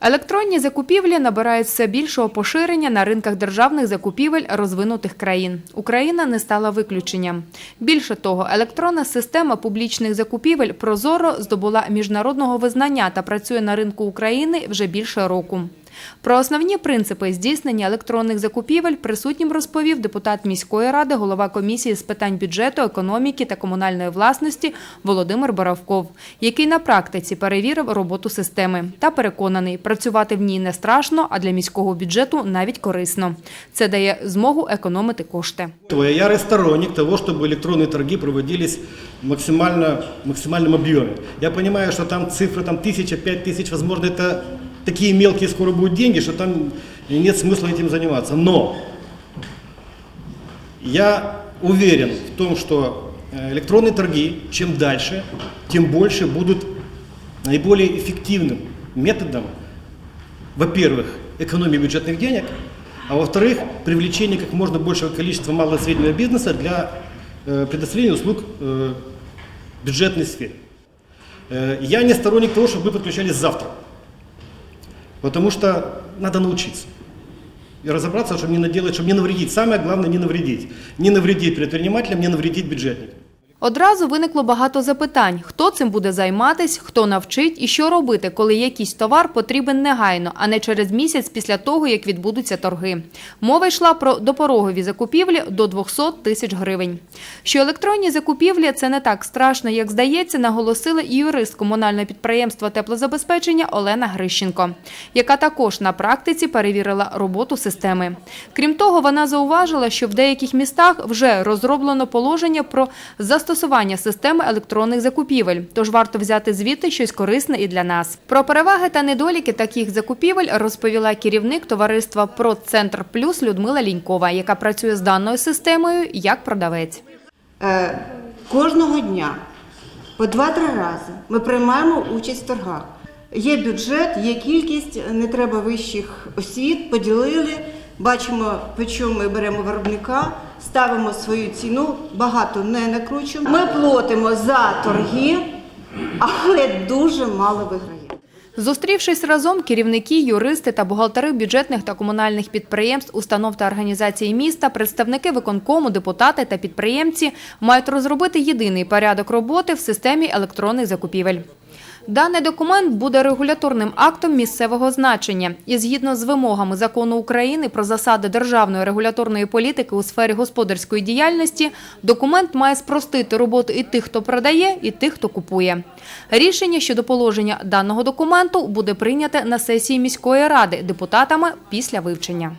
Електронні закупівлі набирають все більшого поширення на ринках державних закупівель розвинутих країн. Україна не стала виключенням. Більше того, електронна система публічних закупівель Прозоро здобула міжнародного визнання та працює на ринку України вже більше року. Про основні принципи здійснення електронних закупівель присутнім розповів депутат міської ради, голова комісії з питань бюджету, економіки та комунальної власності Володимир Боровков, який на практиці перевірив роботу системи та переконаний, працювати в ній не страшно, а для міського бюджету навіть корисно. Це дає змогу економити кошти. Я ярый сторонник того, чтобы электронные торги проводились максимально, в максимальном объеме. Я понимаю, что там цифры там тысяча, пять тысяч, возможно, это такие мелкие скоро будут деньги, что там нет смысла этим заниматься. Но я уверен в том, что э, электронные торги, чем дальше, тем больше будут наиболее эффективным методом, во-первых, экономии бюджетных денег, а во-вторых, привлечение как можно большего количества малого и среднего бизнеса для э, предоставления услуг э, бюджетной сфере. Э, я не сторонник того, чтобы мы подключались завтра, потому что надо научиться и разобраться, чтобы не наделать, чтобы не навредить. Самое главное не навредить. Не навредить предпринимателям, не навредить бюджетникам. Одразу виникло багато запитань: хто цим буде займатись, хто навчить і що робити, коли якийсь товар потрібен негайно, а не через місяць після того, як відбудуться торги. Мова йшла про допорогові закупівлі до 200 тисяч гривень. Що електронні закупівлі це не так страшно, як здається, наголосила і юрист комунального підприємства теплозабезпечення Олена Грищенко, яка також на практиці перевірила роботу системи. Крім того, вона зауважила, що в деяких містах вже розроблено положення про застосування системи електронних закупівель, тож варто взяти звідти щось корисне і для нас. Про переваги та недоліки таких закупівель розповіла керівник товариства «Процентр Плюс» Людмила Лінькова, яка працює з даною системою як продавець. Е, Кожного дня по 2-3 рази ми приймаємо участь в торгах. Є бюджет, є кількість, не треба вищих освіт, поділили, бачимо, по чому ми беремо виробника, ставимо свою ціну, багато не накручуємо. Ми платимо за торги, але дуже мало виграємо. Зустрівшись разом, керівники, юристи та бухгалтери бюджетних та комунальних підприємств, установ та організацій міста, представники виконкому, депутати та підприємці мають розробити єдиний порядок роботи в системі електронних закупівель. Даний документ буде регуляторним актом місцевого значення і згідно з вимогами закону України про засади державної регуляторної політики у сфері господарської діяльності, документ має спростити роботу і тих, хто продає, і тих, хто купує. Рішення щодо положення даного документу буде прийняте на сесії міської ради депутатами після вивчення.